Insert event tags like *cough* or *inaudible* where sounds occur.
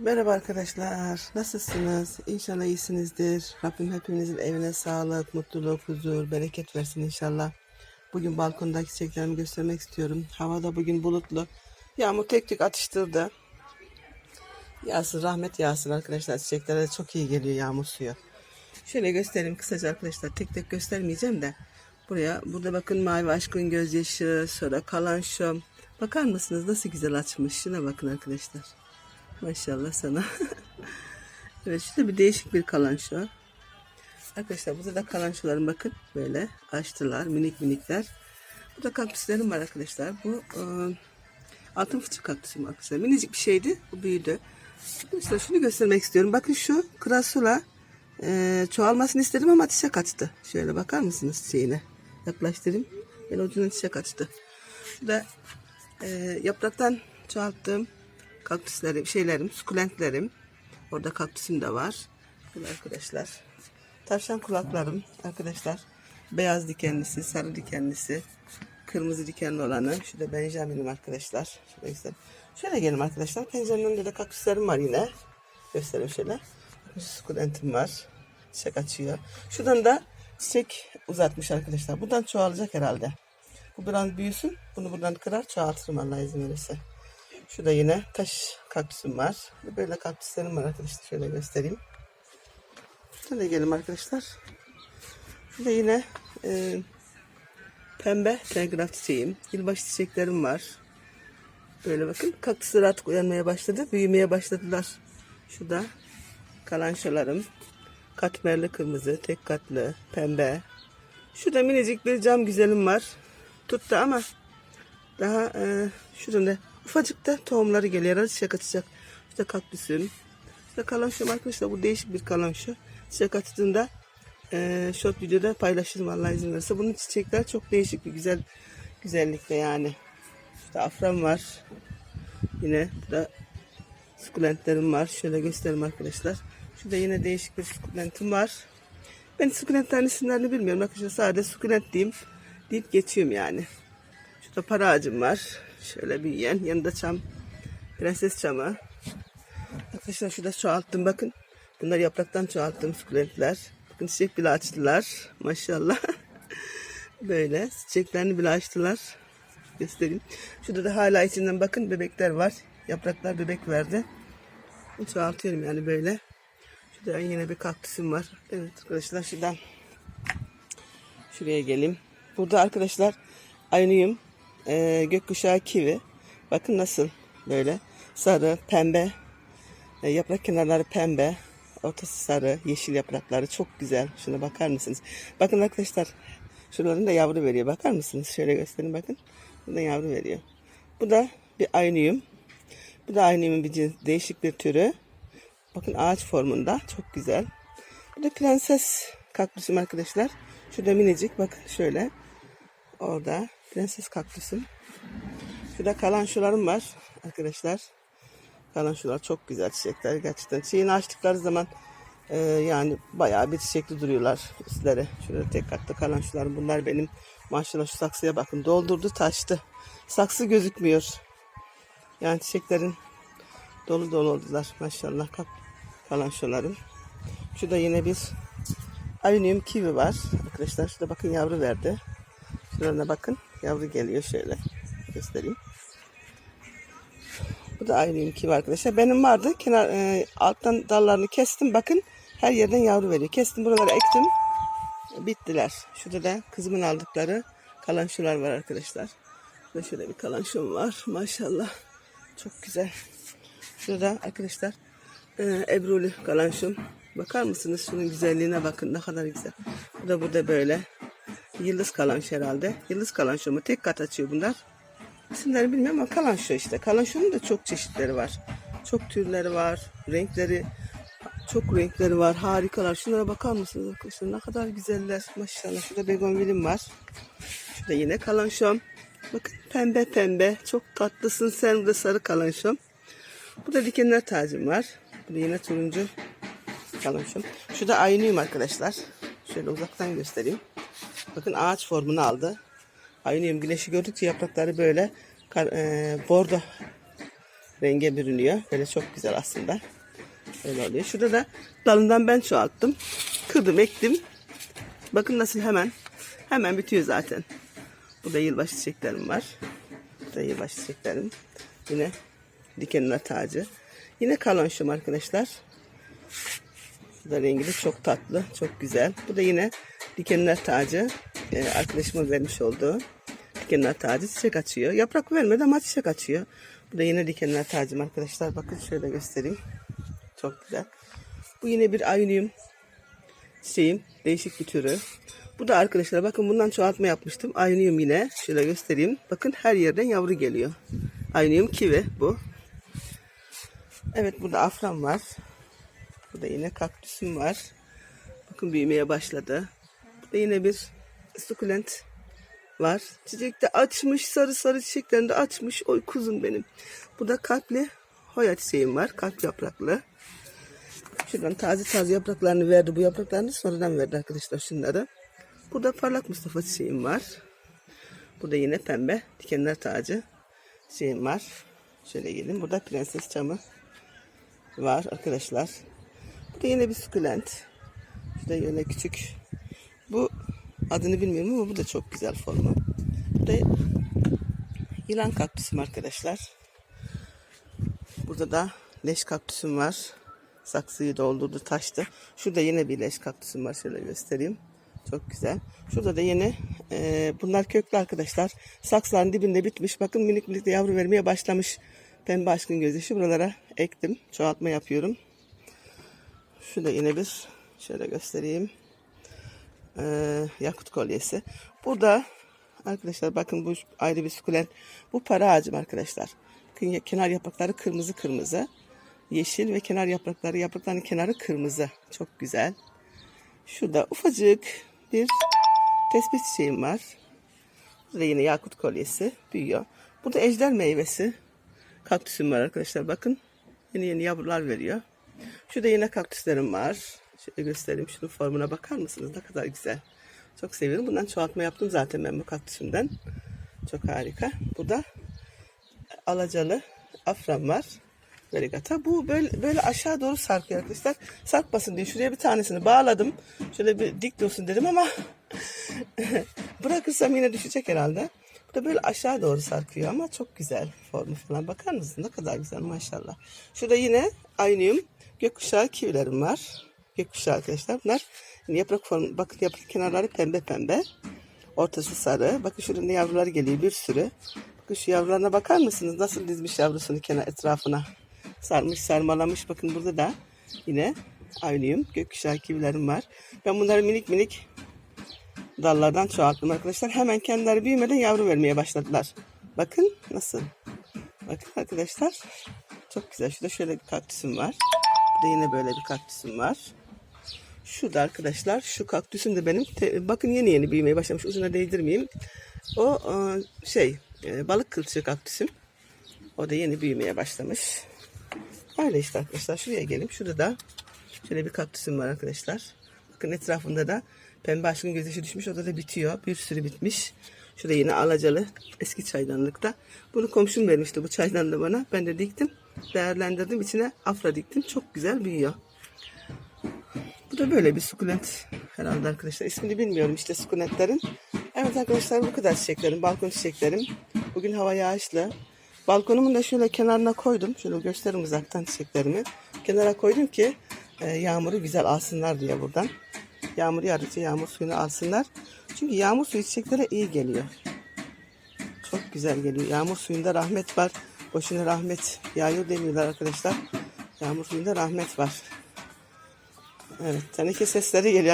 Merhaba arkadaşlar. Nasılsınız? İnşallah iyisinizdir. Rabbim hepinizin evine sağlık, mutluluk, huzur, bereket versin inşallah. Bugün balkondaki çiçeklerimi göstermek istiyorum. Havada bugün bulutlu. Yağmur tek tek atıştırdı. Yağsın, rahmet yağsın arkadaşlar. Çiçeklere çok iyi geliyor yağmur suyu. Şöyle göstereyim kısaca arkadaşlar. Tek tek göstermeyeceğim de. Buraya, burada bakın mavi aşkın gözyaşı, sonra kalan şu. Bakar mısınız nasıl güzel açmış. Şuna bakın arkadaşlar. Maşallah sana. *laughs* evet şurada bir değişik bir kalanço. Arkadaşlar burada da kalançolarım bakın böyle açtılar minik minikler. Burada kaktüslerim var arkadaşlar. Bu e, altın fıçı kaktüsüm arkadaşlar. Minicik bir şeydi. Bu büyüdü. Arkadaşlar şunu göstermek istiyorum. Bakın şu krasula e, çoğalmasını istedim ama çiçek açtı. Şöyle bakar mısınız şeyine? Yaklaştırayım. Ben ucundan çiçek açtı. Şurada e, yapraktan çoğalttığım kaktüslerim, şeylerim, sukulentlerim. Orada kaktüsüm de var. Arkadaşlar. Tavşan kulaklarım arkadaşlar. Beyaz dikenlisi, sarı dikenlisi, kırmızı dikenli olanı. Şurada Benjamin'im arkadaşlar. Şöyle göstereyim. Şöyle gelin arkadaşlar. Pencerenin önünde de kaktüslerim var yine. Göstereyim şöyle. Sukulentim var. Çiçek açıyor. Şuradan da çiçek uzatmış arkadaşlar. Buradan çoğalacak herhalde. Bu biraz büyüsün. Bunu buradan kırar çoğaltırım Allah izin verirse. Şurada yine taş kaktüsüm var. Böyle kaktüslerim var arkadaşlar. Şöyle göstereyim. Şurada gelin arkadaşlar. Şurada yine e, pembe telgraf çiçeğim. Yılbaşı çiçeklerim var. Böyle bakın. Kaktüsler artık uyanmaya başladı. Büyümeye başladılar. Şurada kalançolarım. Katmerli kırmızı, tek katlı, pembe. Şurada minicik bir cam güzelim var. Tuttu ama daha e, şurada ufacık da tohumları geliyor. Herhalde çiçek açacak. İşte kaktüsüm. İşte kalanşom arkadaşlar bu değişik bir kalanşo. Çiçek açtığında e, short videoda paylaşırım Allah izin verirse. Bunun çiçekler çok değişik bir güzel güzellikte yani. İşte afram var. Yine burada sukulentlerim var. Şöyle göstereyim arkadaşlar. Şurada yine değişik bir sukulentim var. Ben sukulentlerin isimlerini bilmiyorum. Arkadaşlar sadece sukulent diyeyim. Deyip geçiyorum yani. Şurada para ağacım var. Şöyle büyüyen. Yanında çam. Prenses çamı. Arkadaşlar şurada çoğalttım bakın. Bunlar yapraktan çoğalttığım sukulentler. Bakın çiçek bile açtılar. Maşallah. *laughs* Böyle çiçeklerini bile açtılar. Göstereyim. Şurada da hala içinden bakın bebekler var. Yapraklar bebek verdi. Çoğaltıyorum yani böyle. Şurada yine bir kaktüsüm var. Evet arkadaşlar şuradan şuraya geleyim. Burada arkadaşlar aynıyım. Ee, gökkuşağı kivi. Bakın nasıl böyle sarı, pembe. Ee, yaprak kenarları pembe. Ortası sarı, yeşil yaprakları çok güzel. Şuna bakar mısınız? Bakın arkadaşlar şuraların da yavru veriyor. Bakar mısınız? Şöyle göstereyim bakın. Burada yavru veriyor. Bu da bir aynıyım. Bu da aynıyımın bir cins, değişik bir türü. Bakın ağaç formunda. Çok güzel. Bu da prenses kaktüsüm arkadaşlar. Şurada minicik bakın şöyle. Orada prenses kaktüsüm. Şurada kalan şularım var arkadaşlar. Kalan şular çok güzel çiçekler gerçekten. Çiğini açtıkları zaman e, yani bayağı bir çiçekli duruyorlar üstleri. Şurada tek katta kalan şular. Bunlar benim maşallah şu saksıya bakın. Doldurdu taştı. Saksı gözükmüyor. Yani çiçeklerin dolu dolu oldular maşallah. Kap kalan şularım. Şurada yine bir alüminyum kivi var arkadaşlar. Şurada bakın yavru verdi. Şuralarına bakın. Yavru geliyor şöyle. Göstereyim. Bu da alüminyum kivi arkadaşlar. Benim vardı. Kenar e, alttan dallarını kestim. Bakın her yerden yavru veriyor. Kestim buraları ektim. Bittiler. Şurada da kızımın aldıkları kalanşolar var arkadaşlar. Şurada şöyle bir kalanşom var. Maşallah. Çok güzel. Şurada arkadaşlar e, Ebruli kalanşom. Bakar mısınız şunun güzelliğine bakın ne kadar güzel. Bu da burada böyle. Yıldız kalanş herhalde. Yıldız kalanşo mu? Tek kat açıyor bunlar. İsimleri bilmiyorum ama kalanşo işte. Kalanşonun da çok çeşitleri var. Çok türleri var. Renkleri çok renkleri var. Harikalar. Şunlara bakar mısınız arkadaşlar? Ne kadar güzeller. Maşallah. Şurada begonvilim var. Şurada yine kalanşom. Bakın pembe pembe. Çok tatlısın sen. Burada sarı kalanşom. Burada dikenler tacım var. Burada yine turuncu kalanşom. Şurada aynıyım arkadaşlar. Şöyle uzaktan göstereyim. Bakın ağaç formunu aldı. Aynıyım güneşi gördükçe yaprakları böyle e, bordo renge bürünüyor. Böyle çok güzel aslında. Öyle oluyor. Şurada da dalından ben çoğalttım. Kırdım, ektim. Bakın nasıl hemen hemen bitiyor zaten. Burada yılbaşı çiçeklerim var. Burada yılbaşı çiçeklerim. Yine dikenler tacı. Yine kalonşum arkadaşlar. Bu da rengi de çok tatlı, çok güzel. Bu da yine dikenler tacı. Ee, arkadaşımın vermiş olduğu dikenler tacı çiçek açıyor. Yaprak vermedi ama çiçek açıyor. Bu da yine dikenler tacım arkadaşlar. Bakın şöyle göstereyim. Çok güzel. Bu yine bir ayunium çiçeğim. Değişik bir türü. Bu da arkadaşlar bakın bundan çoğaltma yapmıştım. Ayunium yine. Şöyle göstereyim. Bakın her yerden yavru geliyor. Ayunium kivi bu. Evet burada afram var. Burada yine kaktüsüm var. Bakın büyümeye başladı. Burada yine bir sukulent var. Çiçek de açmış. Sarı sarı çiçeklerini de açmış. Oy kuzum benim. Burada kalpli hoya çiçeğim var. Kalp yapraklı. Şuradan taze taze yapraklarını verdi. Bu yapraklarını sonradan verdi arkadaşlar şunları. Burada parlak Mustafa çiçeğim var. Burada yine pembe dikenler tacı çiçeğim var. Şöyle gelin. Burada prenses çamı var arkadaşlar. Bu da yine bir sukulent. Şurada yine küçük. Bu adını bilmiyorum ama bu da çok güzel formu. Bu da yılan kaktüsüm arkadaşlar. Burada da leş kaktüsüm var. Saksıyı doldurdu taştı. Şurada yine bir leş kaktüsüm var. Şöyle göstereyim. Çok güzel. Şurada da yine e, bunlar köklü arkadaşlar. Saksıların dibinde bitmiş. Bakın minik minik de yavru vermeye başlamış. Pembe aşkın gözü. Şu buralara ektim. Çoğaltma yapıyorum. Şurada yine bir şöyle göstereyim. Ee, yakut kolyesi. Burada arkadaşlar bakın bu ayrı bir sukulent. Bu para ağacım arkadaşlar. Kenar yaprakları kırmızı kırmızı. Yeşil ve kenar yaprakları yaprakların kenarı kırmızı. Çok güzel. Şurada ufacık bir tespih çiçeğim var. Burada yine yakut kolyesi büyüyor. Burada ejder meyvesi. Kaktüsüm var arkadaşlar bakın. Yeni yeni yavrular veriyor. Şurada yine kaktüslerim var. Şöyle göstereyim. Şunun formuna bakar mısınız? Ne kadar güzel. Çok seviyorum. Bundan çoğaltma yaptım zaten ben bu kaktüsümden. Çok harika. Burada alacalı afram var. Verigata. Bu böyle, böyle aşağı doğru sarkıyor arkadaşlar. Sarkmasın diye şuraya bir tanesini bağladım. Şöyle bir dik dursun dedim ama *laughs* bırakırsam yine düşecek herhalde. Bu da böyle aşağı doğru sarkıyor ama çok güzel formu falan. Bakar mısın? Ne kadar güzel maşallah. Şurada yine aynıyım. Gökkuşağı kivilerim var. Gökkuşağı arkadaşlar. Bunlar yaprak formu. Bakın yaprak kenarları pembe pembe. Ortası sarı. Bakın şurada yavrular geliyor bir sürü. Bakın şu yavrularına bakar mısınız? Nasıl dizmiş yavrusunu kenar etrafına. Sarmış sarmalamış. Bakın burada da yine aynıyım. Gökkuşağı kivilerim var. Ben bunları minik minik dallardan çoğalttım arkadaşlar. Hemen kendileri büyümeden yavru vermeye başladılar. Bakın nasıl. Bakın arkadaşlar. Çok güzel. Şurada şöyle bir kaktüsüm var. Burada yine böyle bir kaktüsüm var. Şurada arkadaşlar şu kaktüsüm de benim. Te- bakın yeni yeni büyümeye başlamış. Ucuna değdirmeyeyim. O e, şey e, balık kılçığı kaktüsüm. O da yeni büyümeye başlamış. Öyle işte arkadaşlar. Şuraya gelin. Şurada da şöyle bir kaktüsüm var arkadaşlar. Bakın etrafında da pembe aşkın gözyaşı düşmüş. Orada da bitiyor. Bir sürü bitmiş. Şurada yine alacalı eski çaydanlıkta. Bunu komşum vermişti bu çaydanlığı bana. Ben de diktim. Değerlendirdim. İçine afra diktim. Çok güzel büyüyor. Da böyle bir sukulent herhalde arkadaşlar. İsmini bilmiyorum işte sukulentlerin. Evet arkadaşlar bu kadar çiçeklerim. Balkon çiçeklerim. Bugün hava yağışlı. Balkonumun da şöyle kenarına koydum. Şöyle göstereyim uzaktan çiçeklerimi. Kenara koydum ki e, yağmuru güzel alsınlar diye buradan. Yağmur yağdıkça yağmur suyunu alsınlar. Çünkü yağmur suyu çiçeklere iyi geliyor. Çok güzel geliyor. Yağmur suyunda rahmet var. Boşuna rahmet yağıyor demiyorlar arkadaşlar. Yağmur suyunda rahmet var. Evet, teneke sesleri geliyor.